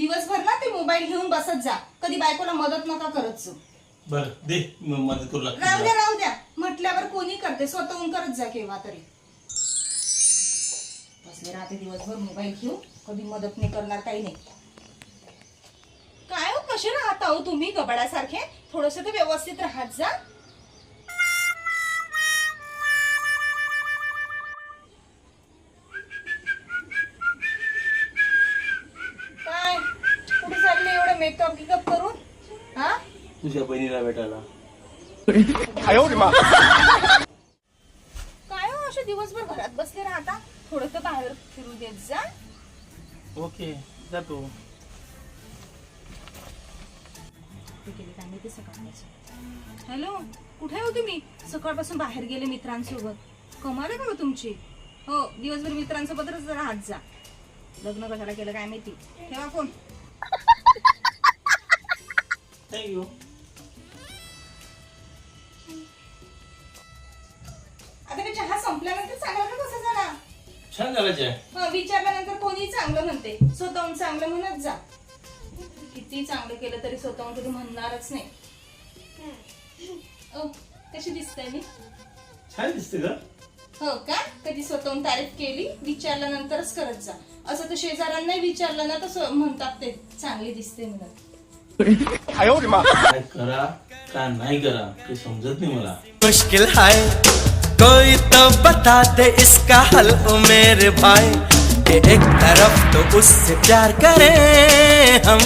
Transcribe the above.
दिवसभर ना ते मोबाईल घेऊन बसत जा. कधी बायकोला मदत नका करत जाऊ. बर दे म- मदत करू राहू द्या लागते राहू द्या. म्हटल्यावर कोणी करते? स्वतःहून करत जा केव्हा तरी. बसले राहते दिवसभर मोबाईल घेऊन. कधी मदत नाही करणार काही नाही काय हो कसे राहता हो तुम्ही गबडासारखे? थोडस तर व्यवस्थित राहत जा. मेकअप गिकअप करून? हा? तुझ्या बहिणीला भेटायला. काय हो असे दिवसभर घरात बसले राहता? थोडं तर बाहेर फिरू देत जा. ओके जातो हॅलो कुठे हो तुम्ही? सकाळपासून बाहेर गेले मित्रांसोबत. कमाल आहे का हो तुमची? हो दिवसभर मित्रांसोबतच राहत जा. लग्न कशाला केलं काय माहिती? ठेवा फोन. थँक्यू आता ते चहा संपल्यानंतर चांगला का कसा झाला? छान झालं आहे हं, विचारल्यानंतर कोणी चांगलं म्हणते. स्वतःहून चांगलं म्हणत जा. किती चांगलं केलं तरी स्वतःहून कधी म्हणणारच नाही. ओ कशी दिसते मी? छान दिसते का हो का? कधी स्वतःहून तारीफ केली विचारल्यानंतरच करत जा. असं तर शेजाऱ्यांनाही विचारलं ना तसं म्हणतात ते चांगली दिसते म्हणून काय करा का नाही करा ते समजत नाही मला. मुश्किल है कोई तो बता दे इसका हल ओ मेरे भाई कि एक तरफ़ तो उससे प्यार करें हम।